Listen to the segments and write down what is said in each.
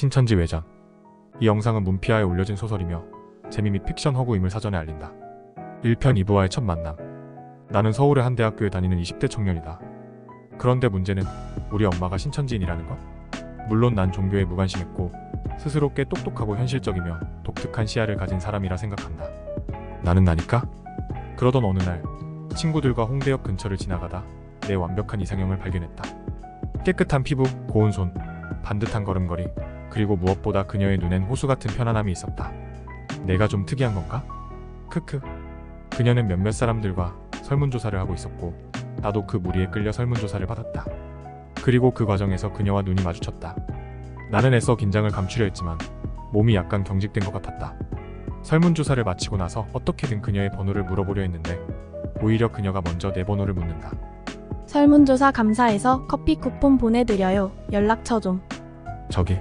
신천지 외전. 이 영상은 문피아에 올려진 소설이며 재미 및 픽션 허구임을 사전에 알린다. 1편 이브와의 첫 만남. 나는 서울의 한 대학교에 다니는 20대 청년이다. 그런데 문제는 우리 엄마가 신천지인이라는 것. 물론 난 종교에 무관심했고 스스로 꽤 똑똑하고 현실적이며 독특한 시야를 가진 사람이라 생각한다. 나는 나니까? 그러던 어느 날 친구들과 홍대역 근처를 지나가다 내 완벽한 이상형을 발견했다. 깨끗한 피부, 고운 손, 반듯한 걸음걸이, 그리고 무엇보다 그녀의 눈엔 호수 같은 편안함이 있었다. 내가 좀 특이한 건가? 크크. 그녀는 몇몇 사람들과 설문조사를 하고 있었고, 나도 그 무리에 끌려 설문조사를 받았다. 그리고 그 과정에서 그녀와 눈이 마주쳤다. 나는 애써 긴장을 감추려 했지만, 몸이 약간 경직된 것 같았다. 설문조사를 마치고 나서 어떻게든 그녀의 번호를 물어보려 했는데, 오히려 그녀가 먼저 내 번호를 묻는다. 설문조사 감사해서 커피 쿠폰 보내드려요. 연락처 좀. 저기,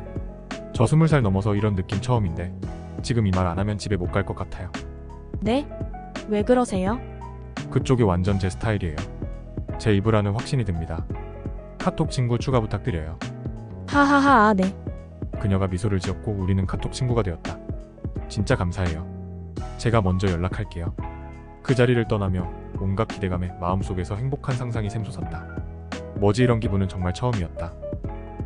저 스물 살 넘어서 이런 느낌 처음인데, 지금 이 말 안 하면 집에 못 갈 것 같아요. 네? 왜 그러세요? 그쪽이 완전 제 스타일이에요. 제 입으라는 확신이 듭니다. 카톡 친구 추가 부탁드려요. 하하하, 아, 네. 그녀가 미소를 지었고 우리는 카톡 친구가 되었다. 진짜 감사해요. 제가 먼저 연락할게요. 그 자리를 떠나며 온갖 기대감에 마음속에서 행복한 상상이 샘솟았다. 뭐지 이런 기분은 정말 처음이었다.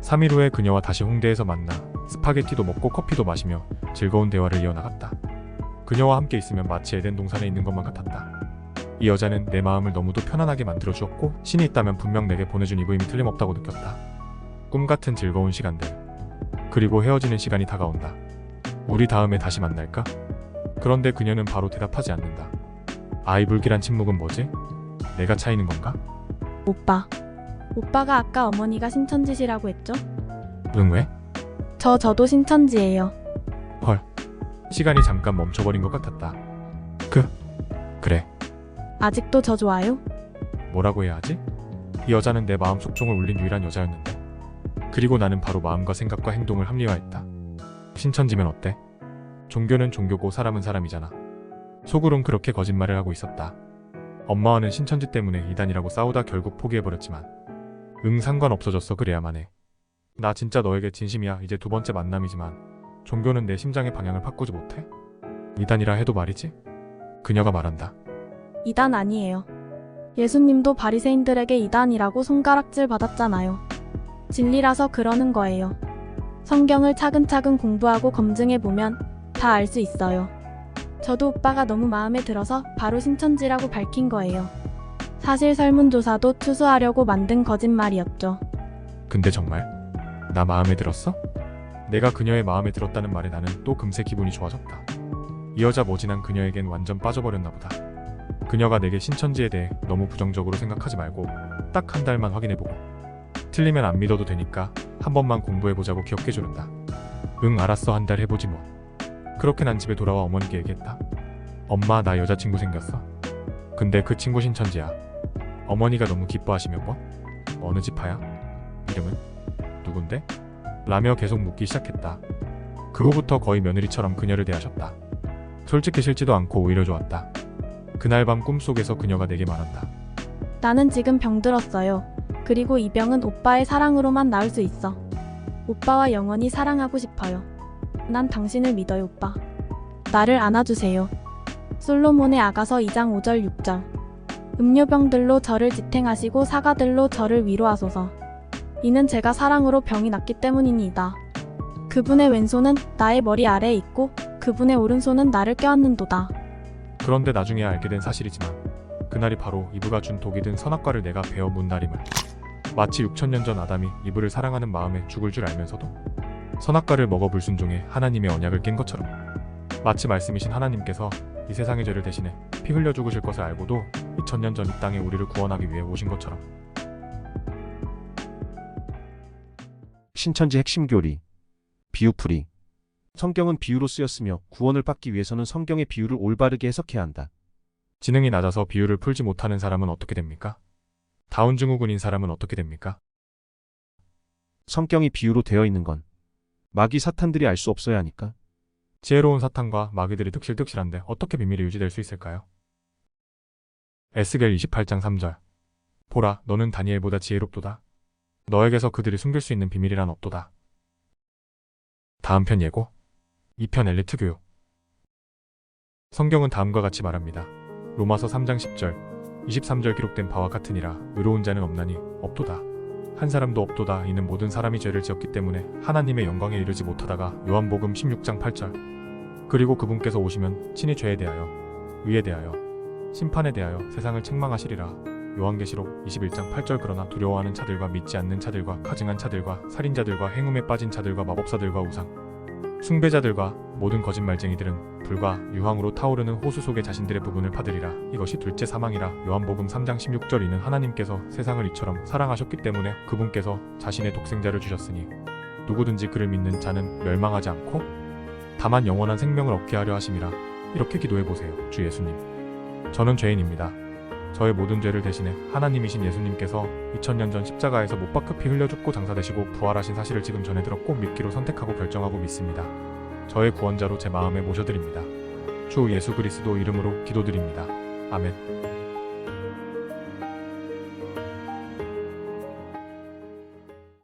3일 후에 그녀와 다시 홍대에서 만나 스파게티도 먹고 커피도 마시며 즐거운 대화를 이어나갔다. 그녀와 함께 있으면 마치 에덴 동산에 있는 것만 같았다. 이 여자는 내 마음을 너무도 편안하게 만들어 주었고 신이 있다면 분명 내게 보내준 이브임이 틀림없다고 느꼈다. 꿈 같은 즐거운 시간들. 그리고 헤어지는 시간이 다가온다. 우리 다음에 다시 만날까? 그런데 그녀는 바로 대답하지 않는다. 아이 불길한 침묵은 뭐지? 내가 차이는 건가? 오빠. 오빠가 아까 어머니가 신천지시라고 했죠? 응 왜? 저, 저도 신천지예요. 시간이 잠깐 멈춰버린 것 같았다. 그 그래 아직도 저 좋아요? 뭐라고 해야 하지? 이 여자는 내 마음 속종을 울린 유일한 여자였는데. 그리고 나는 바로 마음과 생각과 행동을 합리화했다. 신천지면 어때? 종교는 종교고 사람은 사람이잖아. 속으론 그렇게 거짓말을 하고 있었다. 엄마와는 신천지 때문에 이단이라고 싸우다 결국 포기해버렸지만 응 상관없어졌어 그래야만 해. 나 진짜 너에게 진심이야 이제 두 번째 만남이지만 종교는 내 심장의 방향을 바꾸지 못해? 이단이라 해도 말이지? 그녀가 말한다. 이단 아니에요. 예수님도 바리새인들에게 이단이라고 손가락질 받았잖아요. 진리라서 그러는 거예요. 성경을 차근차근 공부하고 검증해보면 다 알 수 있어요. 저도 오빠가 너무 마음에 들어서 바로 신천지라고 밝힌 거예요. 사실 설문조사도 추수하려고 만든 거짓말이었죠. 근데 정말 나 마음에 들었어? 내가 그녀의 마음에 들었다는 말에 나는 또 금세 기분이 좋아졌다. 이 여자 뭐지 난 그녀에겐 완전 빠져버렸나 보다. 그녀가 내게 신천지에 대해 너무 부정적으로 생각하지 말고 딱 한 달만 확인해보고 틀리면 안 믿어도 되니까 한 번만 공부해보자고 기억해 주는다. 응 알았어 한 달 해보지 뭐. 그렇게 난 집에 돌아와 어머니께 얘기했다. 엄마 나 여자친구 생겼어. 근데 그 친구 신천지야. 어머니가 너무 기뻐하시며 뭐? 어느 지파야? 이름은? 누군데? 라며 계속 묻기 시작했다. 그 후부터 거의 며느리처럼 그녀를 대하셨다. 솔직히 싫지도 않고 오히려 좋았다. 그날 밤 꿈속에서 그녀가 내게 말한다. 나는 지금 병들었어요. 그리고 이 병은 오빠의 사랑으로만 나을 수 있어. 오빠와 영원히 사랑하고 싶어요. 난 당신을 믿어요, 오빠. 나를 안아주세요. 솔로몬의 아가서 2장 5절 6절. 음료병들로 저를 지탱하시고 사과들로 저를 위로하소서. 이는 제가 사랑으로 병이 낫기 때문이니이다. 그분의 왼손은 나의 머리 아래에 있고 그분의 오른손은 나를 껴안는도다. 그런데 나중에 알게 된 사실이지만 그날이 바로 이브가 준 독이 든 선악과를 내가 베어 문 날임을 마치 6천년 전 아담이 이브를 사랑하는 마음에 죽을 줄 알면서도 선악과를 먹어 불순종해 하나님의 언약을 깬 것처럼 마치 말씀이신 하나님께서 이 세상의 죄를 대신해 피 흘려 죽으실 것을 알고도 2000년 전 이 땅에 우리를 구원하기 위해 오신 것처럼 신천지 핵심 교리 비유풀이 성경은 비유로 쓰였으며 구원을 받기 위해서는 성경의 비유를 올바르게 해석해야 한다. 지능이 낮아서 비유를 풀지 못하는 사람은 어떻게 됩니까? 다운 증후군인 사람은 어떻게 됩니까? 성경이 비유로 되어 있는 건 마귀 사탄들이 알 수 없어야 하니까. 지혜로운 사탄과 마귀들이 득실득실한데 어떻게 비밀이 유지될 수 있을까요? 에스겔 28장 3절 보라 너는 다니엘보다 지혜롭도다. 너에게서 그들이 숨길 수 있는 비밀이란 없도다. 다음 편 예고 2편 엘리트 교육 성경은 다음과 같이 말합니다. 로마서 3장 10절 23절 기록된 바와 같으니라 의로운 자는 없나니 없도다. 한 사람도 없도다. 이는 모든 사람이 죄를 지었기 때문에 하나님의 영광에 이르지 못하다가 요한복음 16장 8절 그리고 그분께서 오시면 친히 죄에 대하여 의에 대하여 심판에 대하여 세상을 책망하시리라. 요한계시록 21장 8절 그러나 두려워하는 자들과 믿지 않는 자들과 가증한 자들과 살인자들과 행음에 빠진 자들과 마법사들과 우상 숭배자들과 모든 거짓말쟁이들은 불과 유황으로 타오르는 호수 속에 자신들의 부분을 파들이라. 이것이 둘째 사망이라. 요한복음 3장 16절 이는 하나님께서 세상을 이처럼 사랑하셨기 때문에 그분께서 자신의 독생자를 주셨으니 누구든지 그를 믿는 자는 멸망하지 않고 다만 영원한 생명을 얻게 하려 하심이라. 이렇게 기도해 보세요 주 예수님. 저는 죄인입니다 저의 모든 죄를 대신해 하나님이신 예수님께서 2000년 전 십자가에서 못 박혀 피 흘려 죽고 장사되시고 부활하신 사실을 지금 전해 들었고 믿기로 선택하고 결정하고 믿습니다. 저의 구원자로 제 마음에 모셔드립니다. 주 예수 그리스도 이름으로 기도드립니다. 아멘.